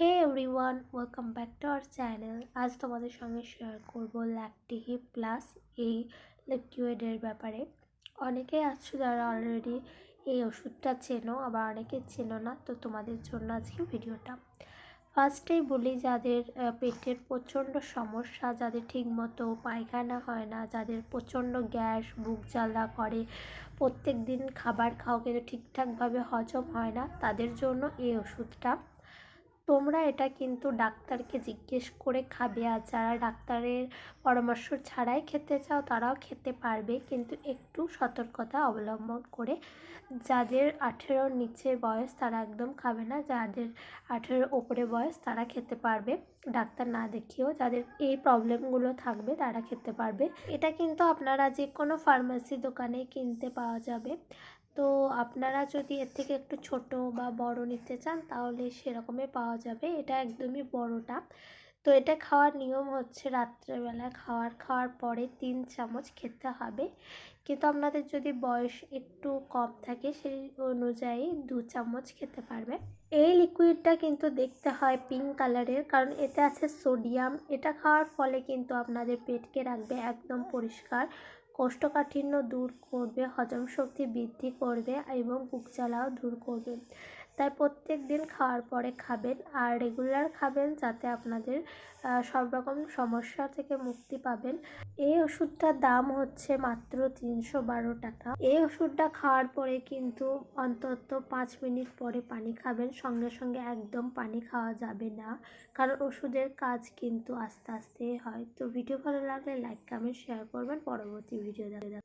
Hey everyone welcome back to our channel আজ তোমাদের সঙ্গে শেয়ার করব ল্যাকটিহি প্লাস এই লিকুইডের ব্যাপারে। অনেকেই আছো যারা অলরেডি এই ওষুধটা চেনো, আবার অনেকে চেনো না, তো তোমাদের জন্য আজকে ভিডিওটা। ফার্স্টেই বলি যাদের পেটের প্রচণ্ড সমস্যা, যাদের ঠিকমতো পায়খানা হয় না, যাদের প্রচণ্ড গ্যাস, বুক জ্বালা করে প্রত্যেক দিন খাবার খাও কিন্তু ঠিকঠাকভাবে হজম হয় না, তাদের জন্য এই ওষুধটা তোমরা এটা কিন্তু ডাক্তারকে জিজ্ঞেস করে খাবে। আর যারা ডাক্তারের পরামর্শ ছাড়াই খেতে চাও, তারাও খেতে পারবে। কিন্তু একটু সতর্কতা অবলম্বন করে যাদের আঠেরোর নিচে বয়স, তারা একদম খাবে না। যাদের আঠেরোর ওপরে বয়স, তারা খেতে পারবে। ডাক্তার না দেখিয়েও যাদের এই প্রবলেমগুলো থাকবে, তারা খেতে পারবে। এটা কিন্তু আপনারা যে কোনো ফার্মেসি দোকানে কিনতে পাওয়া যাবে। তো আপনারা যদি এর থেকে একটু ছোট বা বড় নিতে চান, তাহলে সেরকমই পাওয়া যাবে। এটা একদমই বড়টা। তো এটা খাওয়ার নিয়ম হচ্ছে রাত্রেবেলা খাওয়ার খাওয়ার পরে তিন চামচ খেতে হবে। কিন্তু আপনাদের যদি বয়স একটু কম থাকে, সেই অনুযায়ী দু চামচ খেতে পারবে এই লিকুইডটা কিন্তু দেখতে হয় পিঙ্ক কালারের কারণ এতে আছে সোডিয়াম এটা খাওয়ার ফলে কিন্তু আপনাদের পেটকে রাখবে একদম পরিষ্কার। কোষ্ঠকাঠিন্য দূর করবে হজম শক্তি বৃদ্ধি করবে এবং বুক জ্বালাও দূর করবে। তাই প্রত্যেক দিন খাওয়ার পরে খাবেন আর রেগুলার খাবেন যাতে আপনাদের সব রকম সমস্যা থেকে মুক্তি পাবেন। এই ওষুধটার দাম হচ্ছে মাত্র তিনশো বারো টাকা। এই ওষুধটা খাওয়ার পরে কিন্তু অন্তত পাঁচ মিনিট পরে পানি খাবেন, সঙ্গে সঙ্গে একদম পানি খাওয়া যাবে না, কারণ ওষুধের কাজ কিন্তু আস্তে আস্তে হয়। তো ভিডিও ভালো লাগলে লাইক কমেন্ট শেয়ার করবেন। পরবর্তী ভিডিও দেখা